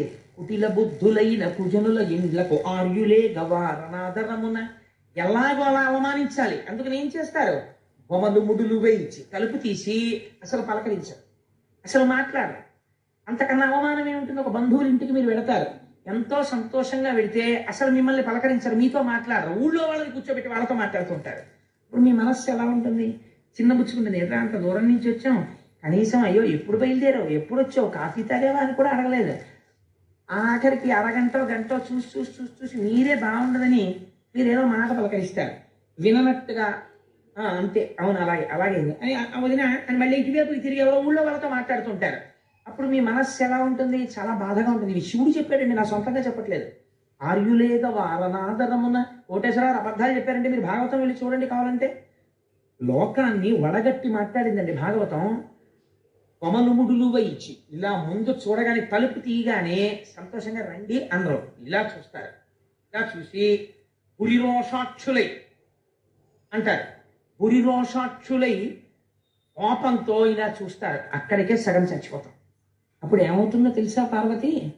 కుటిల బుద్ధులైన కుజనుల ఇండ్లకు ఆర్యులే గవారణాదరమున ఎలాగో అలా అవమానించాలి? అందుకని ఏం చేస్తారు? బొమ్మలు ముడులు వేయించి తలుపు తీసి అసలు పలకరించారు. అసలు మాట్లాడరు. అంతకన్నా అవమానం ఏముంటుంది? ఒక బంధువుల ఇంటికి మీరు వెడతారు ఎంతో సంతోషంగా వెడితే అసలు మిమ్మల్ని పలకరించరు. మీతో మాట్లాడరు. ఊళ్ళో వాళ్ళని కూర్చోబెట్టి వాళ్ళతో మాట్లాడుతుంటారు ఇప్పుడు మీ మనస్సు ఎలా ఉంటుంది? చిన్న బుచ్చుకుంటుంది ఎట్లా అంత దూరం నుంచి వచ్చాం. కనీసం అయ్యో ఎప్పుడు బయలుదేరావు? ఎప్పుడు వచ్చావు? కాఫీ తాగేవా అని కూడా అడగలేదు. ఆఖరికి అరగంట గంట చూసి చూసి చూసి చూసి మీరే బాగుండదని మీరేదో మాట పలకరిస్తారు. విననట్టుగా అంతే అవును అలాగే అలాగే అని "ఆ, వదిన అని మళ్ళీ ఇటువైపు తిరిగి ఎవరో ఊళ్ళో వాళ్ళతో మాట్లాడుతుంటారు. అప్పుడు మీ మనస్సు ఎలా ఉంటుంది? చాలా బాధగా ఉంటుంది. ఇది శివుడు చెప్పాడండి నా సొంతంగా చెప్పట్లేదు. ఆర్యులేద వారనాదరమున కోటేశ్వరరావు అబద్ధాలు చెప్పారంటే మీరు భాగవతం వెళ్ళి చూడండి కావాలంటే. లోకాన్ని వడగట్టి మాట్లాడిందండి భాగవతం. కొమలుముడులు వైచి ఇలా ముందు చూడగానే తలుపు తీయగానే సంతోషంగా రండి అందరూ. ఇలా చూస్తారు. ఇలా చూసి పురిరోషాక్షులై అంటారు. పురిరోషాక్షులై కోపంతో ఇలా చూస్తారు. అక్కడికే సగం చచ్చిపోతాం. అప్పుడు ఏమవుతుందో తెలుసా పార్వతి?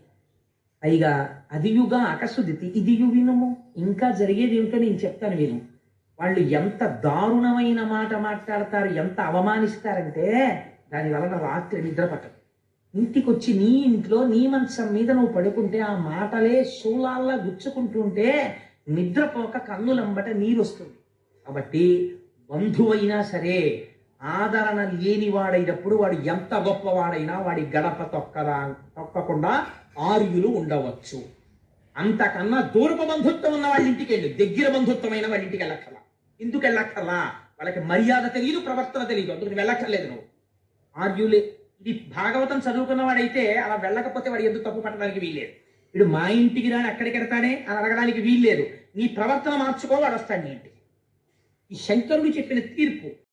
పైగా అదియుగా అకసుదితి ఇది వినుము ఇంకా జరిగేది ఏమిటో నేను చెప్తాను విను. వాళ్ళు ఎంత దారుణమైన మాట మాట్లాడతారు ఎంత అవమానిస్తారంటే దాని వలన రాత్రి నిద్ర పట్టదు. ఇంటికి వచ్చి నీ ఇంట్లో నీ మంచం మీద నువ్వు పడుకుంటే ఆ మాటలే శూలాల్లా గుచ్చుకుంటుంటే నిద్రపోక కన్నులంబట నీరు వస్తుంది కాబట్టి బంధువైనా సరే ఆదరణ లేనివాడైనప్పుడు వాడు ఎంత గొప్పవాడైనా వాడి గడప తొక్కదా తొక్కకుండా ఆర్యులు ఉండవచ్చు. అంతకన్నా దూరప బంధుత్వం ఉన్న వాళ్ళ ఇంటికి వెళ్ళు దగ్గర బంధుత్వమైన వాళ్ళ ఇంటికి వెళ్ళక్కర్లా. ఎందుకు వెళ్ళక్కర్లా? వాళ్ళకి మర్యాద తెలియదు ప్రవర్తన తెలియదు అందుకని వెళ్ళక్కర్లేదు నువ్వు. ఆర్యులే. ఇది భాగవతం చదువుకున్న వాడైతే అలా వెళ్ళకపోతే వాడు ఎందుకు తప్పు పట్టడానికి వీల్లేదు. వీడు మా ఇంటికి రాని అక్కడికి వెళ్తానే అని అడగడానికి వీల్లేదు. నీ ప్రవర్తన మార్చుకో వాడు వస్తాడు నీ ఇంటికి. ఈ శంకరుడు చెప్పిన తీర్పు